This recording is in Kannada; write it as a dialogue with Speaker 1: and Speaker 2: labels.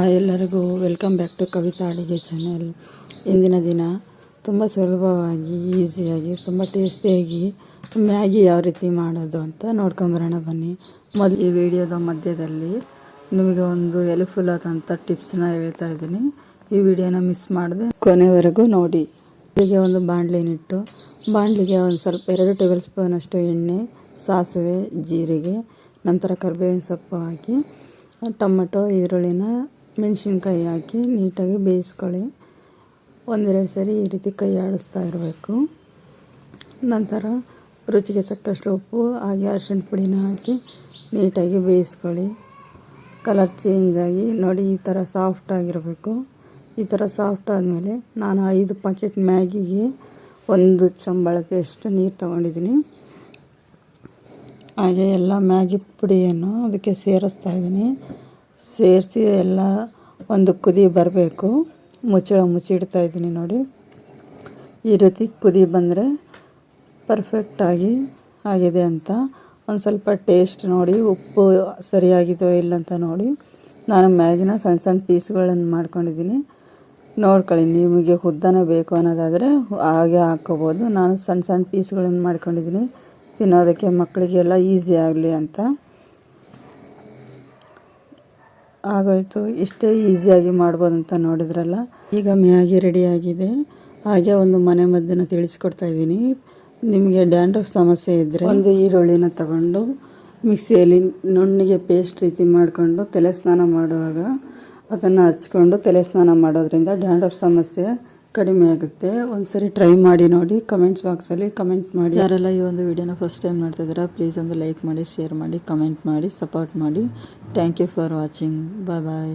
Speaker 1: ಎಲ್ಲರಿಗೂ ವೆಲ್ಕಮ್ ಬ್ಯಾಕ್ ಟು ಕವಿತಾ ಅಡುಗೆ ಚಾನಲ್. ಇಂದಿನ ದಿನ ತುಂಬ ಸುಲಭವಾಗಿ, ಈಸಿಯಾಗಿ, ತುಂಬ ಟೇಸ್ಟಿಯಾಗಿ, ಮ್ಯಾಗಿ ಯಾವ ರೀತಿ ಮಾಡೋದು ಅಂತ ನೋಡ್ಕೊಂಬರೋಣ ಬನ್ನಿ. ಮೊದಲು ಈ ವಿಡಿಯೋದ ಮಧ್ಯದಲ್ಲಿ ನಿಮಗೆ ಒಂದು ಎಲ್ಪ್ಫುಲ್ ಆದಂಥ ಟಿಪ್ಸ್ನ ಹೇಳ್ತಾ ಇದ್ದೀನಿ. ಈ ವಿಡಿಯೋನ ಮಿಸ್ ಮಾಡಿದೆ ಕೊನೆವರೆಗೂ ನೋಡಿ. ಹೀಗೆ ಒಂದು ಬಾಣಲಿನಿಟ್ಟು, ಬಾಣಲಿಗೆ ಒಂದು ಸ್ವಲ್ಪ ಎರಡು ಟೇಬಲ್ ಸ್ಪೂನಷ್ಟು ಎಣ್ಣೆ, ಸಾಸಿವೆ, ಜೀರಿಗೆ, ನಂತರ ಕರ್ಬೇವಿನ ಸೊಪ್ಪು ಹಾಕಿ, ಟೊಮೆಟೊ, ಈರುಳ್ಳಿನ ಮೆಣಸಿನ್ಕಾಯಿ ಹಾಕಿ ನೀಟಾಗಿ ಬೇಯಿಸ್ಕೊಳ್ಳಿ. ಒಂದೆರಡು ಸರಿ ಈ ರೀತಿ ಕೈ ಆಡಿಸ್ತಾ ಇರಬೇಕು. ನಂತರ ರುಚಿಗೆ ತಕ್ಕಷ್ಟು ಉಪ್ಪು, ಹಾಗೆ ಅರಿಶಿಣ ಪುಡಿನ ಹಾಕಿ ನೀಟಾಗಿ ಬೇಯಿಸ್ಕೊಳ್ಳಿ. ಕಲರ್ ಚೇಂಜ್ ಆಗಿ ನೋಡಿ ಈ ಥರ ಸಾಫ್ಟ್ ಆಗಿರಬೇಕು. ಈ ಥರ ಸಾಫ್ಟ್ ಆದಮೇಲೆ ನಾನು ಐದು ಪಾಕೆಟ್ ಮ್ಯಾಗಿಗೆ ಒಂದು ಚಂಬಳದಷ್ಟು ನೀರು ತಗೊಂಡಿದ್ದೀನಿ. ಹಾಗೆ ಎಲ್ಲ ಮ್ಯಾಗಿ ಪುಡಿಯನ್ನು ಅದಕ್ಕೆ ಸೇರಿಸ್ತಾ ಇದ್ದೀನಿ. ಸೇರಿಸಿ ಎಲ್ಲ ಒಂದು ಕುದಿ ಬರಬೇಕು. ಮುಚ್ಚಳ ಮುಚ್ಚಿಡ್ತಾ ಇದ್ದೀನಿ ನೋಡಿ. ಈ ರೀತಿ ಕುದಿ ಬಂದರೆ ಪರ್ಫೆಕ್ಟಾಗಿ ಆಗಿದೆ ಅಂತ. ಒಂದು ಸ್ವಲ್ಪ ಟೇಸ್ಟ್ ನೋಡಿ, ಉಪ್ಪು ಸರಿಯಾಗಿದೆಯೋ ಇಲ್ಲ ಅಂತ ನೋಡಿ. ನಾನು ಮ್ಯಾಗಿನ ಸಣ್ಣ ಸಣ್ಣ ಪೀಸ್ಗಳನ್ನು ಮಾಡ್ಕೊಂಡಿದ್ದೀನಿ. ನೋಡ್ಕೊಳ್ಳಿ, ನಿಮಗೆ ಉದ್ದನೇ ಬೇಕು ಅನ್ನೋದಾದರೆ ಹಾಗೆ ಹಾಕ್ಕೋಬೋದು. ನಾನು ಸಣ್ಣ ಸಣ್ಣ ಪೀಸ್ಗಳನ್ನು ಮಾಡ್ಕೊಂಡಿದ್ದೀನಿ. ತಿನ್ನೋದಕ್ಕೆ ಮಕ್ಕಳಿಗೆಲ್ಲ ಈಸಿ ಆಗಲಿ ಅಂತ. ಆಗೋಯ್ತು. ಇಷ್ಟೇ ಈಸಿಯಾಗಿ ಮಾಡ್ಬೋದು ಅಂತ ನೋಡಿದ್ರಲ್ಲ? ಈಗ ಮ್ಯಾಗಿ ರೆಡಿಯಾಗಿದೆ. ಹಾಗೆ ಒಂದು ಮನೆ ಮದ್ದನ್ನು ತಿಳಿಸ್ಕೊಡ್ತಾ ಇದ್ದೀನಿ. ನಿಮಗೆ ಡ್ಯಾಂಡ್ರಫ್ ಸಮಸ್ಯೆ ಇದ್ದರೆ ಒಂದು ಈರುಳ್ಳಿನ ತಗೊಂಡು ಮಿಕ್ಸಿಯಲ್ಲಿ ನುಣ್ಣಿಗೆ ಪೇಸ್ಟ್ ರೀತಿ ಮಾಡಿಕೊಂಡು ತಲೆ ಸ್ನಾನ ಮಾಡುವಾಗ ಅದನ್ನು ಹಚ್ಕೊಂಡು ತಲೆ ಸ್ನಾನ ಮಾಡೋದ್ರಿಂದ ಡ್ಯಾಂಡ್ರಫ್ ಸಮಸ್ಯೆ ಕಡಿಮೆ ಆಗುತ್ತೆ. ಒಂದ್ಸರಿ ಟ್ರೈ ಮಾಡಿ ನೋಡಿ ಕಮೆಂಟ್ಸ್ ಬಾಕ್ಸಲ್ಲಿ ಕಮೆಂಟ್ ಮಾಡಿ. ಯಾರೆಲ್ಲ ಈ ಒಂದು ವಿಡಿಯೋನ ಫಸ್ಟ್ ಟೈಮ್ ನೋಡ್ತಾ ಇದ್ದೀರಾ ಪ್ಲೀಸ್ ಒಂದು ಲೈಕ್ ಮಾಡಿ ಶೇರ್ ಮಾಡಿ ಕಮೆಂಟ್ ಮಾಡಿ ಸಪೋರ್ಟ್ ಮಾಡಿ. Thank you for watching bye bye